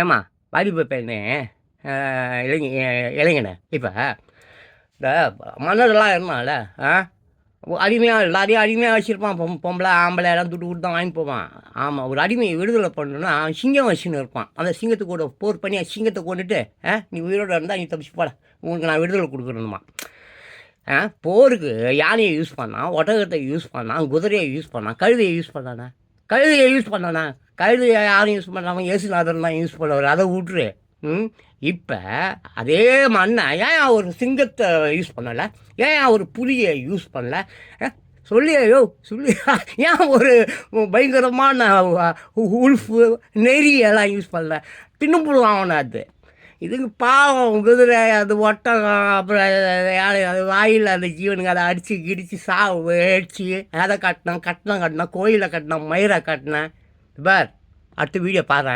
ஏம்மா வாலிப பெண்ணு இளைஞ இளைஞனே இப்போ. இந்த மன்னர்லாம் இருந்தான்ல ஆ? அடிமையாக எல்லாரையும் அடிமையாக வச்சுருப்பான் பொம் பொம்பளை ஆம்பளை எல்லாம் துட்டு கொடுத்து தான் வாங்கி போவான். ஆமாம் ஒரு அடிமையை விடுதலை பண்ணணும்னா அவன் சிங்கம் வச்சுன்னு இருப்பான். அந்த சிங்கத்தை கூட போர் பண்ணி சிங்கத்தை கொண்டுட்டு ஆ நீ உயிரோடு இருந்தால் நீ தப்பிச்சு போட. உனக்கு நான் விடுதலை கொடுக்கணுமா ஆ போருக்கு யானையை யூஸ் பண்ணான் ஒட்டகத்தை யூஸ் பண்ணான் குதிரையை யூஸ் பண்ணான் கழுதையை யூஸ் பண்ணானே? கழுதையை யூஸ் பண்ணானே கழுதையை யாரும் யூஸ் பண்ணாமல் ஏசுநாதன் தான் யூஸ் பண்ணுவார். அதை விட்டுரு. ம்? இப்போ அதே மண்ணை ஏன் ஒரு சிங்கத்தை யூஸ் பண்ணலை? ஏன் ஒரு புலியை யூஸ் பண்ணல? சொல்லியோ சொல்லி ஏன் ஒரு பயங்கரமான உல்ஃபு நெறி எல்லாம் யூஸ் பண்ணல? தின்னுபுடுவான் அவனை அது. இதுக்கு பாவம் குதிரை அது ஒட்டகம் அப்புறம் யானை அது வாயில் அந்த ஜீவனுங்க அதை அடித்து கிடிச்சு சாவு அடிச்சு அதை கட்டினேன் கட்டினம் கட்டினேன் கோயிலை கட்டினேன் மயிரை கட்டினேன். பார் அடுத்த வீடியோ பாரு